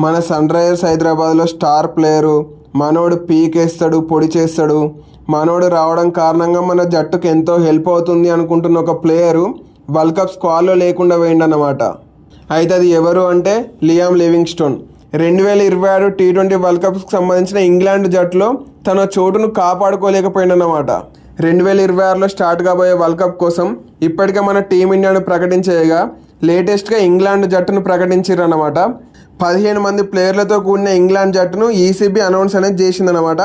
మన Sunrisers హైదరాబాద్లో star player మనోడు పీకేస్తాడు పొడి చేస్తాడు. మనోడు రావడం కారణంగా మన జట్టుకు ఎంతో హెల్ప్ అవుతుంది అనుకుంటున్న ఒక ప్లేయరు వరల్డ్ కప్ స్క్వాడ్లో లేకుండా పోయిండన్నమాట అయితే అది ఎవరు అంటే లియామ్ లివింగ్ స్టోన్ రెండు వేల ఇరవై ఆరు టీ ట్వంటీ వరల్డ్ కప్కి సంబంధించిన ఇంగ్లాండ్ జట్టులో తన చోటును కాపాడుకోలేకపోయిందన్నమాట. రెండు వేల ఇరవై ఆరులో స్టార్ట్ కాబోయే వరల్డ్ కప్ కోసం ఇప్పటికే మన టీమిండియాను ప్రకటించేయగా లేటెస్ట్గా ఇంగ్లాండ్ జట్టును ప్రకటించారన్నమాట పదిహేను మంది ప్లేయర్లతో కూడిన ఇంగ్లాండ్ జట్టును ఈసీబీ అనౌన్స్ అనేది చేసిందనమాట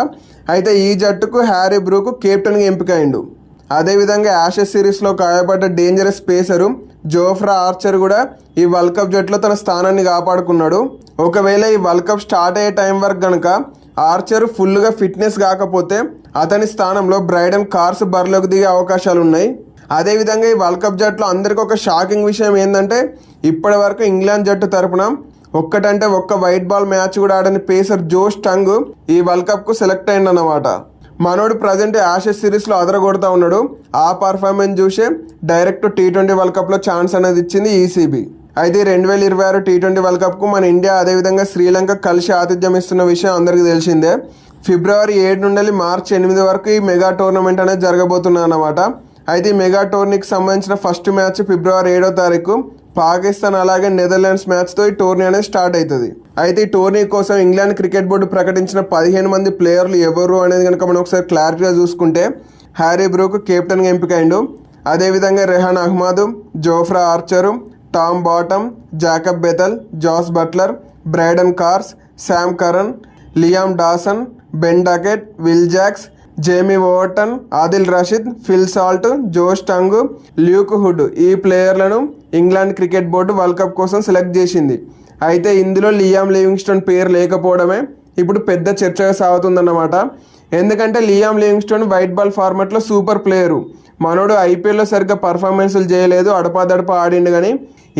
అయితే ఈ జట్టుకు హ్యారీ బ్రూకు కెప్టెన్గా ఎంపికైండు. అదేవిధంగా యాషెస్ సిరీస్లో గాయపడ్డ డేంజరస్ పేసరు జోఫ్రా ఆర్చర్ కూడా ఈ వరల్డ్ కప్ జట్టులో తన స్థానాన్ని కాపాడుకున్నాడు. ఒకవేళ ఈ వరల్డ్ కప్ స్టార్ట్ అయ్యే టైం వరకు కనుక ఆర్చర్ ఫుల్గా ఫిట్నెస్ కాకపోతే అతని స్థానంలో బ్రైడన్ కార్స్ బరిలోకి దిగే అవకాశాలు ఉన్నాయి. అదేవిధంగా ఈ వరల్డ్ కప్ జట్టులో అందరికీ ఒక షాకింగ్ విషయం ఏంటంటే ఇప్పటి వరకు ఇంగ్లాండ్ జట్టు తరపున ఒక్కటంటే ఒక్క వైట్ బాల్ మ్యాచ్ కూడా ఆడని పేసర్ జోష్ టంగ్ ఈ వరల్డ్ కప్కు సెలెక్ట్ అయిందన్నమాట మనోడు ప్రజెంట్ యాషెస్ సిరీస్లో అదరగొడతా ఉన్నాడు. ఆ పర్ఫార్మెన్స్ చూసే డైరెక్ట్ టీ ట్వంటీ వరల్డ్ కప్లో ఛాన్స్ అనేది ఇచ్చింది ఈసీబీ అయితే రెండు వేల ఇరవై ఆరు టీ ట్వంటీ వరల్డ్ కప్కు మన ఇండియా అదేవిధంగా శ్రీలంక కలిసి ఆతిథ్యం ఇస్తున్న విషయం అందరికీ తెలిసిందే. ఫిబ్రవరి ఏడు నుండి మార్చి ఎనిమిది వరకు ఈ మెగా టోర్నమెంట్ అనేది జరగబోతుంది అన్నమాట అయితే ఈ మెగా టోర్నీకి సంబంధించిన ఫస్ట్ మ్యాచ్ ఫిబ్రవరి ఏడో తారీఖు పాకిస్తాన్ అలాగే నెదర్లాండ్స్ మ్యాచ్తో ఈ టోర్నీ అనేది స్టార్ట్ అవుతుంది అయితే ఈ టోర్నీ కోసం ఇంగ్లాండ్ క్రికెట్ బోర్డు ప్రకటించిన పదిహేను మంది ప్లేయర్లు ఎవరు అనేది కనుక మనం ఒకసారి క్లారిటీగా చూసుకుంటే హ్యారీ బ్రూక్ కెప్టెన్గా ఎంపికైండు అదేవిధంగా Rehan Ahmed Jofra Archer Tom Banton Jacob Bethell Jos Buttler Brydon Carse Sam Curran Liam Dawson Ben Duckett Will Jacks Jamie Overton Adil Rashid Phil Salt Josh Tongue Luke Wood ఈ ప్లేయర్లను England cricket board world cup కోసం select చేసింది. అయితే ఇందులో Liam Livingstone పేరు లేకపోవడమే ఇప్పుడు పెద్ద చర్చగా సాగుతుందన్నమాట. ఎందుకంటే లియామ్ లివింగ్స్టోన్ వైట్ బాల్ ఫార్మాట్లో సూపర్ ప్లేయరు. మనోడు ఐపీఎల్లో సరిగ్గా పర్ఫార్మెన్స్లు చేయలేదు అడపాదడప ఆడిండు కానీ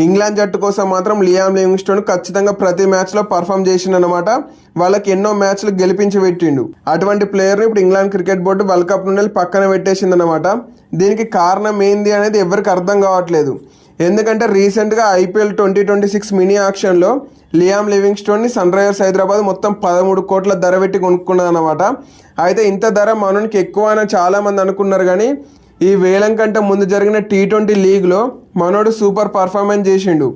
ఇంగ్లాండ్ జట్టు కోసం మాత్రం లియామ్ లివింగ్స్టోన్ ఖచ్చితంగా ప్రతి మ్యాచ్లో పర్ఫామ్ చేసిండనమాట వాళ్ళకి ఎన్నో మ్యాచ్లు గెలిపించి పెట్టిండు. అటువంటి ప్లేయర్ని ఇప్పుడు England cricket board world cup నుండి పక్కన పెట్టేసిందనమాట దీనికి కారణం ఏంది అనేది ఎవరికి అర్థం కావట్లేదు. ఎందుకంటే రీసెంట్గా IPL twenty twenty six mini ఆక్షన్లో Liam లివింగ్స్టోన్ని సన్ రైజర్స్ హైదరాబాద్ మొత్తం పదమూడు కోట్ల ధర పెట్టి కొనుక్కున్నది అనమాట అయితే ఇంత ధర మనకి ఎక్కువ అని చాలామంది అనుకున్నారు కానీ ఈ వేలం కంటే ముందు జరిగిన టీ ట్వంటీ లీగ్లో మనోడు సూపర్ పర్ఫార్మెన్స్ చేసిండు.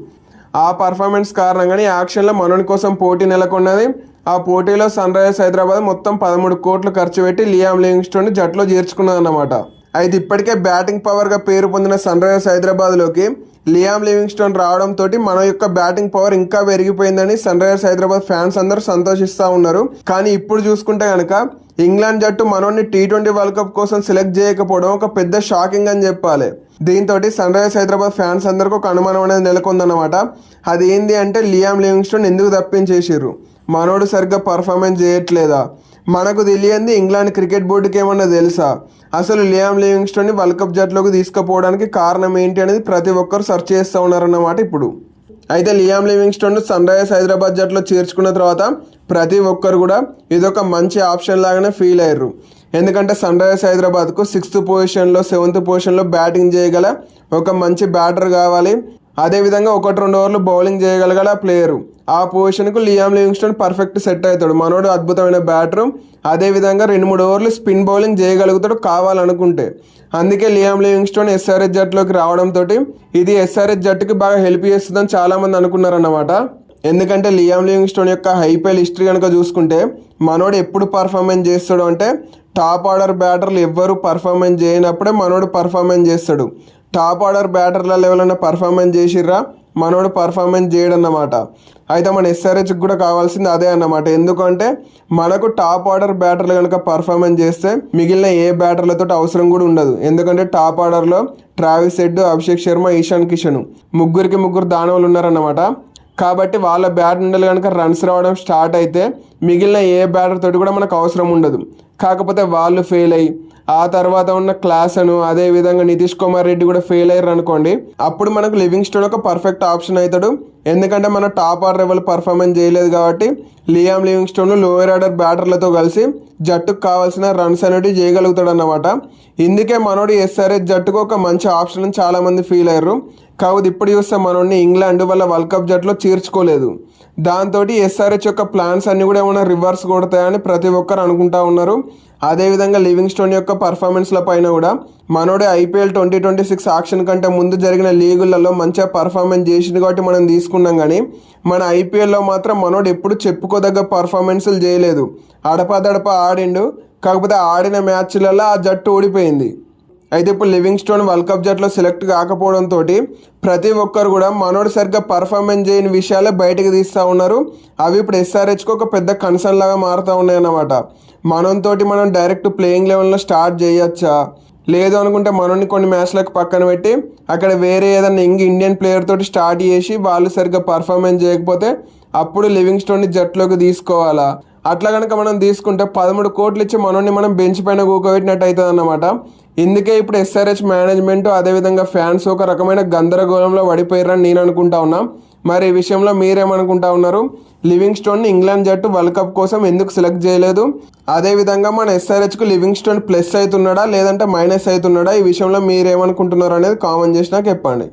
ఆ పర్ఫార్మెన్స్ కారణంగానే యాక్షన్లో మనోని కోసం పోటీ నెలకొన్నది. ఆ పోటీలో సన్ రైజర్స్ హైదరాబాద్ మొత్తం పదమూడు కోట్లు ఖర్చు పెట్టి లియామ్ లివింగ్స్టోన్ జట్టులో చేర్చుకున్నదన్నమాట. అన్నమాట అయితే ఇప్పటికే బ్యాటింగ్ పవర్గా పేరు పొందిన సన్ రైజర్స్ హైదరాబాద్లోకి లియామ్ లివింగ్స్టోన్ రావడంతో మన యొక్క బ్యాటింగ్ పవర్ ఇంకా పెరిగిపోయిందని సన్ రైజర్స్ హైదరాబాద్ ఫ్యాన్స్ అందరూ సంతోషిస్తూ ఉన్నారు. కానీ ఇప్పుడు చూసుకుంటే కనుక ఇంగ్లాండ్ జట్టు మనోని టీ ట్వంటీ వరల్డ్ కప్ కోసం సెలెక్ట్ చేయకపోవడం ఒక పెద్ద షాకింగ్ అని చెప్పాలి. దీంతో సన్ రైజర్స్ హైదరాబాద్ ఫ్యాన్స్ అందరికీ ఒక అనుమానం అనేది నెలకొందన్నమాట. అది ఏంది అంటే లియామ్ లివింగ్స్టోన్ ఎందుకు తప్పించేసారు మనోడు సరిగ్గా పర్ఫార్మెన్స్ చేయట్లేదా? మనకు తెలియంది ఇంగ్లాండ్ క్రికెట్ బోర్డుకి ఏమన్నా తెలుసా? అసలు లియామ్ లివింగ్స్టోన్ని వరల్డ్ కప్ జట్టులోకి తీసుకుపోవడానికి కారణం ఏంటి అనేది ప్రతి ఒక్కరు సెర్చ్ చేస్తూ ఉన్నారన్నమాట ఇప్పుడు. అయితే Liam Livingstone Sunrisers Hyderabad జట్టులో చేర్చుకున్న తర్వాత ప్రతి ఒక్కరు కూడా ఇదొక మంచి ఆప్షన్ లాగానే ఫీల్ అయ్యారు. ఎందుకంటే సన్ రైజర్స్ హైదరాబాద్కు సిక్స్త్ పొజిషన్లో సెవెంత్ పొజిషన్లో బ్యాటింగ్ చేయగల ఒక మంచి బ్యాటర్ కావాలి. అదేవిధంగా ఒకటి రెండు ఓవర్లు బౌలింగ్ చేయగలగల ప్లేయరు ఆ పొజిషన్కు లియామ్ లివింగ్స్టోన్ పర్ఫెక్ట్ సెట్ అవుతాడు. మనోడు అద్భుతమైన బ్యాటరు అదేవిధంగా రెండు మూడు ఓవర్లు స్పిన్ బౌలింగ్ చేయగలుగుతాడు కావాలనుకుంటే. అందుకే లియామ్ లివింగ్స్టోన్ ఎస్ఆర్ఎస్ జట్టులోకి రావడంతో ఇది ఎస్ఆర్ఎస్ జట్టుకి బాగా హెల్ప్ చేస్తుందని చాలామంది అనుకున్నారన్నమాట. ఎందుకంటే లియామ్ లివింగ్స్టోన్ యొక్క హైపీఎల్ హిస్టరీ కనుక చూసుకుంటే మనోడు ఎప్పుడు పర్ఫార్మెన్స్ చేస్తాడు అంటే టాప్ ఆర్డర్ బ్యాటర్లు ఎవ్వరు పర్ఫార్మెన్స్ చేయనప్పుడే మనోడు పర్ఫార్మెన్స్ చేస్తాడు. టాప్ ఆర్డర్ బ్యాటర్లలో ఎవరైనా పర్ఫార్మెన్స్ చేసిర్రా? మనోడు పర్ఫార్మెన్స్ చేయడన్నమాట. అయితే మన ఎస్ఆర్హెచ్కి కూడా కావాల్సింది అదే అన్నమాట. ఎందుకంటే మనకు టాప్ ఆర్డర్ బ్యాటర్లు కనుక పర్ఫార్మెన్స్ చేస్తే మిగిలిన ఏ బ్యాటర్లతో అవసరం కూడా ఉండదు. ఎందుకంటే టాప్ ఆర్డర్లో ట్రావిస్ హెడ్ అభిషేక్ శర్మ ఈశాన్ కిషన్ ముగ్గురికి ముగ్గురు దానవులు ఉన్నారన్నమాట. కాబట్టి వాళ్ళ బ్యాట్ నుండి కనుక రన్స్ రావడం స్టార్ట్ అయితే మిగిలిన ఏ బ్యాటర్ తోటి కూడా మనకు అవసరం ఉండదు. కాకపోతే వాళ్ళు ఫెయిల్ అయ్యి ఆ తర్వాత ఉన్న క్లాస్ అను అదే విధంగా నితీష్ కుమార్ రెడ్డి కూడా ఫెయిల్ అయ్యారు అనుకోండి. అప్పుడు మనకు లివింగ్ స్టోన్ ఒక పర్ఫెక్ట్ ఆప్షన్ అవుతాడు. ఎందుకంటే మన టాప్ ఆర్డర్ లెవెల్ పర్ఫార్మెన్స్ చేయలేదు కాబట్టి Liam Livingstone lower order బ్యాటర్లతో కలిసి జట్టుకు కావాల్సిన రన్స్ అనేటివి చేయగలుగుతాడు అన్నమాట ఇందుకే మనోడు ఎస్ఆర్ఎస్ జట్టుకు ఒక మంచి ఆప్షన్ అని చాలామంది ఫీల్ అయ్యారు. కావు ఇప్పుడు చూస్తే మనోడిని ఇంగ్లాండ్ వాళ్ళ వరల్డ్ కప్ జట్లో చేర్చుకోలేదు దాంతో ఎస్ఆర్హెచ్ యొక్క ప్లాన్స్ అన్నీ కూడా ఏమైనా రివర్స్ కొడతాయని ప్రతి ఒక్కరు అనుకుంటా ఉన్నారు. అదేవిధంగా లివింగ్ స్టోన్ యొక్క పర్ఫార్మెన్స్ల పైన కూడా మనోడే IPL twenty twenty six auction కంటే ముందు జరిగిన లీగులలో మంచిగా పర్ఫార్మెన్స్ చేసింది కాబట్టి మనం తీసుకున్నాం కానీ మన ఐపీఎల్లో మాత్రం మనోడు ఎప్పుడు చెప్పుకోదగ్గ పర్ఫార్మెన్స్లు చేయలేదు. అడపదడప ఆడిండు కాకపోతే ఆడిన మ్యాచ్లలో ఆ జట్టు ఓడిపోయింది అయితే ఇప్పుడు లివింగ్ స్టోన్ వరల్డ్ కప్ జట్లో సెలెక్ట్ కాకపోవడంతో ప్రతి ఒక్కరు కూడా మనోడు సరిగ్గా పర్ఫార్మెన్స్ చేయని విషయాలే బయటకు తీస్తూ ఉన్నారు. అవి ఇప్పుడు ఎస్ఆర్హెచ్కి ఒక పెద్ద కన్సర్న్ లాగా మారుతూ ఉన్నాయి మనంతోటి మనం డైరెక్ట్ ప్లేయింగ్ లెవెల్లో స్టార్ట్ చేయొచ్చా? లేదు అనుకుంటే మనల్ని కొన్ని మ్యాచ్లకు పక్కన పెట్టి అక్కడ వేరే ఏదైనా ఇంక ఇండియన్ ప్లేయర్ తోటి స్టార్ట్ చేసి వాళ్ళు సరిగ్గా పర్ఫార్మెన్స్ చేయకపోతే అప్పుడు లివింగ్ స్టోన్ని జట్లోకి తీసుకోవాలా? అట్లా కనుక మనం తీసుకుంటే పదమూడు కోట్లు ఇచ్చి మనల్ని మనం బెంచ్ పైన కూకోబెట్టినట్టు అవుతుంది అన్నమాట ఇందుకే ఇప్పుడు ఎస్ఆర్హెచ్ మేనేజ్మెంట్ అదేవిధంగా ఫ్యాన్స్ ఒక రకమైన గందరగోళంలో పడిపోయారని నేను అనుకుంటా ఉన్నా. మరి ఈ విషయంలో మీరేమనుకుంటా ఉన్నారు? లివింగ్ స్టోన్ని ఇంగ్లాండ్ జట్టు వరల్డ్ కప్ కోసం ఎందుకు సెలెక్ట్ చేయలేదు? అదేవిధంగా మన ఎస్ఆర్హెచ్కు లివింగ్ స్టోన్ ప్లస్ అవుతున్నాడా? లేదంటే మైనస్ అవుతున్నాడా? ఈ విషయంలో మీరేమనుకుంటున్నారు అనేది కామెంట్ చేసి నాకు చెప్పండి.